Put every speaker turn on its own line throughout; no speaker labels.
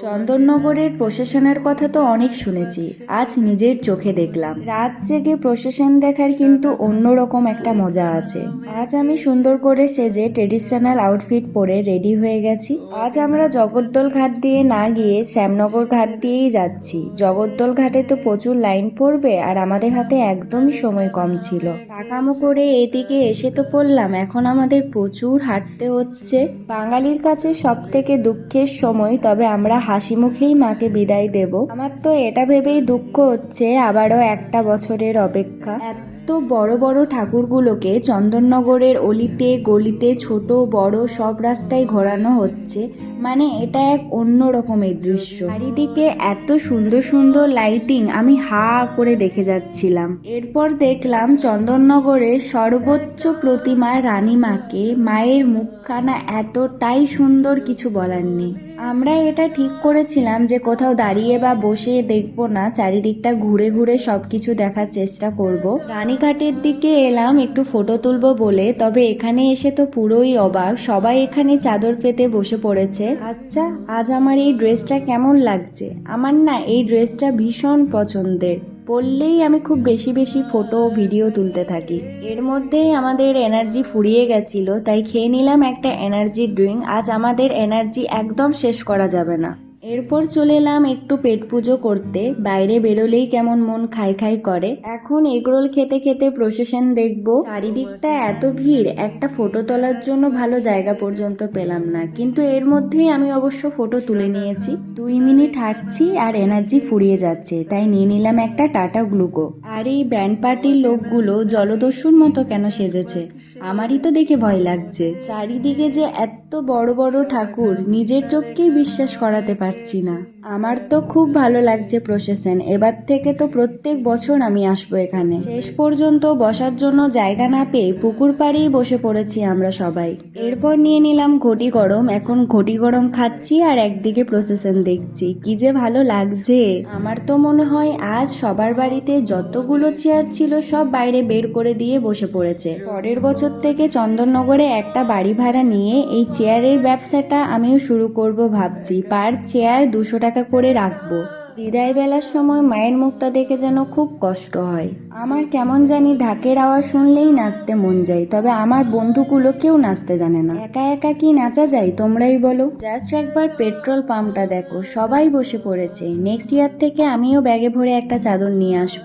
চন্দননগরের প্রশাসনের কথা তো অনেক শুনেছি। আজ নিজের চোখে দেখলাম। রাত জেগে প্রশাসন দেখার কিন্তু অন্যরকম একটা মজা আছে। আজ আমি সুন্দর করে সেজে ট্রেডিশনাল আউটফিট পরে রেডি হয়ে গেছি। আজ আমরা জগদ্দল ঘাট দিয়ে না গিয়ে শ্যামনগর ঘাট দিয়েই যাচ্ছি। জগদ্দল ঘাটে তো প্রচুর লাইন পড়বে আর আমাদের হাতে একদমই সময় কম ছিল। টাকামো করে এদিকে এসে তো পড়লাম। এখন আমাদের প্রচুর হাঁটতে হচ্ছে। বাঙালির কাছে সব থেকে দুঃখের সময়, তবে আমরা হাসি মুখেই মাকে বিদায় দেব। আমার তো এটা ভেবেই দুঃখ হচ্ছে, আবারও একটা বছরের অপেক্ষা। এত বড় বড় ঠাকুরগুলোকে চন্দননগরের অলিতে গলিতে ছোট বড় সব রাস্তায় ঘোরানো হচ্ছে মানে এটা এক অন্য রকমের দৃশ্য। চারিদিকে এত সুন্দর সুন্দর লাইটিং আমি হা করে দেখে যাচ্ছিলাম। এরপর দেখলাম চন্দননগরের সর্বোচ্চ প্রতিমা রানীমাকে মায়ের মুখখানা এতটাই সুন্দর কিছু বলার নেই। আমরা এটা ঠিক করেছিলাম যে কোথাও দাঁড়িয়ে বা বসে দেখব না, চারিদিকটা ঘুরে ঘুরে সব কিছু দেখার চেষ্টা করব। রানীঘাটের দিকে এলাম, একটু ফটো তুলব বলে, তবে এখানে এসে তো পুরোই অবাক, সবাই এখানে চাদর পেতে বসে পড়েছে। আচ্ছা আজ আমার এই ড্রেসটা কেমন লাগছে? আমার না এই ড্রেসটা ভীষণ পছন্দের। পরলেই আমি খুব বেশি বেশি ফটো ভিডিও তুলতে থাকি। এর মধ্যেই আমাদের এনার্জি ফুরিয়ে গেছিল, তাই খেয়ে নিলাম একটা এনার্জি ড্রিঙ্ক আজ আমাদের এনার্জি একদম শেষ করা যাবে না। এরপর চলে এলাম একটু পেট পুজো করতে। বাইরে বেরোলেই কেমন মন খাই খাই করে। এখন এগরোল খেতে খেতে প্রসেশন দেখব। চারিদিকটা এত ভিড়, একটা ফটো তোলার জন্য ভালো জায়গা পর্যন্ত পেলাম না। কিন্তু এর মধ্যেই আমি অবশ্য ফটো তুলে নিয়েছি। দুই মিনিট হাঁটছি আর এনার্জি ফুরিয়ে যাচ্ছে, তাই নিয়ে নিলাম একটা টাটা গ্লুকো। আর এই ব্যান্ড পার্টির লোকগুলো জলদস্যুর মতো কেন সেজেছে? আমারই তো দেখে ভয় লাগছে। চারিদিকে যে এত বড় বড় ঠাকুর, নিজের চোখকেই বিশ্বাস করাতে পারছি না। আমার তো খুব ভালো লাগছে প্রসেসন এবার থেকে তো প্রত্যেক বছর আমি আসব এখানে। শেষ পর্যন্ত বসার জন্য জায়গা না পেয়ে পুকুর পাড়েই বসে পড়েছি আমরা সবাই। এরপর নিয়ে নিলাম ঘটি গরম। এখন ঘটি গরম খাচ্ছি আর একদিকে প্রসেসন দেখছি। কি যে ভালো লাগছে। আমার তো মনে হয় আজ সবার বাড়িতে যতগুলো চেয়ার ছিল সব বাইরে বের করে দিয়ে বসে পড়েছে। পরের বছর থেকে চন্দননগরে একটা বাড়ি ভাড়া নিয়ে এই চেয়ারের ব্যবসাটা আমিও শুরু করব ভাবছি। পার চেয়ার দুশো টাকা করে রাখব। বিদায় বেলার সময় মায়ের মুখটা দেখে যেন খুব কষ্ট হয়। আমার কেমন জানি ঢাকের আওয়াজ শুনলেই নাচতে মন যায়, তবে আমার বন্ধুগুলো কেউ নাচতে জানে না। একা একা কি নাচা যায়, তোমরাই বলো। জাস্ট একবার পেট্রোল পাম্পটা দেখো, সবাই বসে পড়েছে। নেক্সট ইয়ার থেকে আমিও ব্যাগে ভরে একটা চাদর নিয়ে আসব।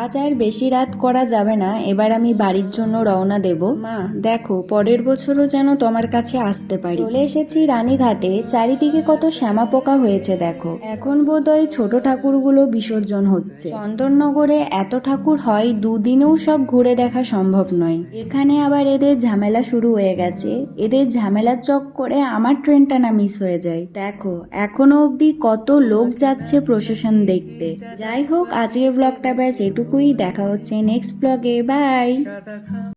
আজ আর বেশি রাত করা যাবে না, এবার আমি বাড়ির জন্য রওনা দেব। মা, দেখো, পরের বছরও যেন তোমার কাছে আসতে পারি। চলে এসেছি রানীঘাটে, চারিদিকে কত শ্যামা পোকা হয়েছে, দেখো। এখন বোধহয় ছোট ঠাকুরগুলো বিসর্জন হচ্ছে। চন্দননগরে এত ঠাকুর হয়, দুদিনেও সব ঘুরে দেখা সম্ভব নয়। এখানে আবার এদের ঝামেলা শুরু হয়ে গেছে। এদের ঝামেলা চক করে আমার ট্রেনটা না মিস হয়ে যায়। দেখো, এখনও অব্দি কত লোক যাচ্ছে প্রশাসন দেখতে। যাই হোক, আজকের ব্লগটা ব্যাস এটুকুই। দেখা হচ্ছে নেক্সট ব্লগে। বাই